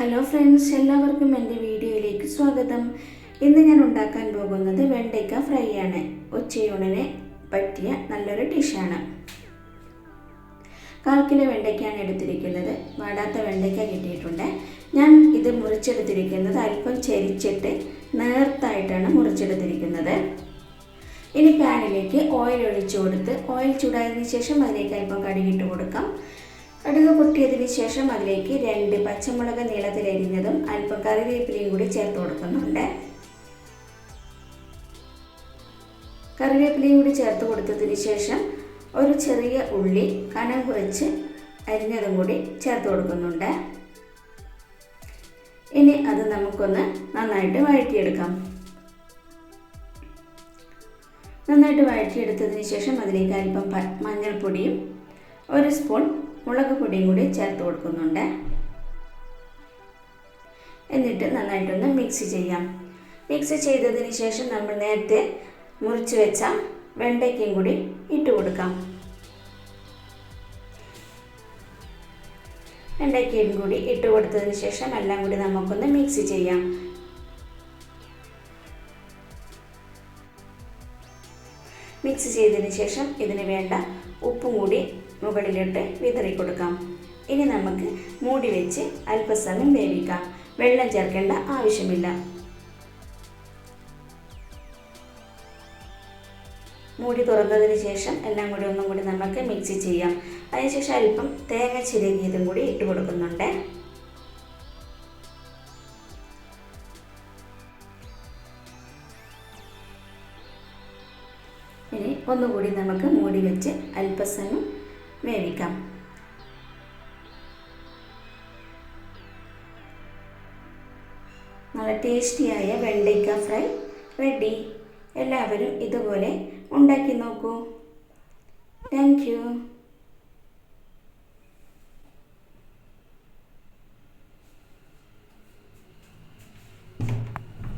Hello friends എല്ലാവർക്കും എന്റെ വീഡിയോയിലേക്ക് സ്വാഗതം. ഇന്ന് ഞാൻ ഉണ്ടാക്കാൻ പോകുന്നത് വെണ്ടയ്ക്ക ഫ്രൈ ആണ്. ഉച്ചയൂണിന് പറ്റിയ നല്ലൊരു ഡിഷാണ് കാൽ കിലോ വെണ്ടയ്ക്കാണ് എടുത്തിരിക്കുന്നത്. വാടാത്ത വെണ്ടയ്ക്ക കിട്ടിയിട്ടുണ്ട്. ഞാൻ ഇത് മുറിച്ചെടുത്തിരിക്കുന്നത് അല്പം ചെരിച്ചിട്ട് നേർത്തായിട്ടാണ് മുറിച്ചെടുത്തിരിക്കുന്നത്. ഇനി പാനിലേക്ക് ഓയിൽ ഒഴിച്ചു കൊടുത്ത് ഓയിൽ ചൂടായതിനു ശേഷം അതിലേക്ക് അല്പം കടുകിട്ട് കൊടുക്കാം. കടുക് പൊട്ടിയതിന് ശേഷം അതിലേക്ക് രണ്ട് പച്ചമുളക് നീളത്തിലരിഞ്ഞതും അല്പം കറിവേപ്പിലയും കൂടി ചേർത്ത് കൊടുക്കുന്നുണ്ട്. കറിവേപ്പിലയും കൂടി ചേർത്ത് കൊടുത്തതിന് ശേഷം ഒരു ചെറിയ ഉള്ളി കനം കുറച്ച് അരിഞ്ഞതും കൂടി ചേർത്ത് കൊടുക്കുന്നുണ്ട്. ഇനി അത് നമുക്കൊന്ന് നന്നായിട്ട് വഴറ്റിയെടുക്കാം. നന്നായിട്ട് വഴറ്റിയെടുത്തതിന് ശേഷം അതിലേക്ക് അല്പം മഞ്ഞൾപ്പൊടിയും ഒരു സ്പൂൺ മുളക് പൊടിയും കൂടി ചേർത്ത് കൊടുക്കുന്നുണ്ട്. എന്നിട്ട് നന്നായിട്ടൊന്ന് മിക്സ് ചെയ്യാം. മിക്സ് ചെയ്തതിന് ശേഷം നമ്മൾ നേരത്തെ മുറിച്ച് വെച്ച വെണ്ടയ്ക്കയും കൂടി ഇട്ട് കൊടുക്കാം. വെണ്ടയ്ക്കയും കൂടി ഇട്ട് കൊടുത്തതിന് ശേഷം എല്ലാം കൂടി നമുക്കൊന്ന് മിക്സ് ചെയ്യാം. മിക്സ് ചെയ്തതിന് ശേഷം ഇതിന് വേണ്ട ഉപ്പും കൂടി മുകളിലിട്ട് വിതറി കൊടുക്കാം ഇനി നമുക്ക് മൂടി വെച്ച് അല്പസമയം വേവിക്കാം. വെള്ളം ചേർക്കേണ്ട ആവശ്യമില്ല. മൂടി തുറന്നതിന് ശേഷം എല്ലാം കൂടി ഒന്നും കൂടി നമുക്ക് മിക്സ് ചെയ്യാം. അതിനുശേഷം അല്പം തേങ്ങ ചിരകിയതും കൂടി ഇട്ട് കൊടുക്കുന്നുണ്ട്. ഇനി ഒന്നുകൂടി നമുക്ക് മൂടി വെച്ച് അല്പസമയം വേവിക്കാം. നല്ല ടേസ്റ്റിയായ വെണ്ടയ്ക്ക ഫ്രൈ റെഡി. എല്ലാവരും ഇതുപോലെ ഉണ്ടാക്കി നോക്കൂ. താങ്ക്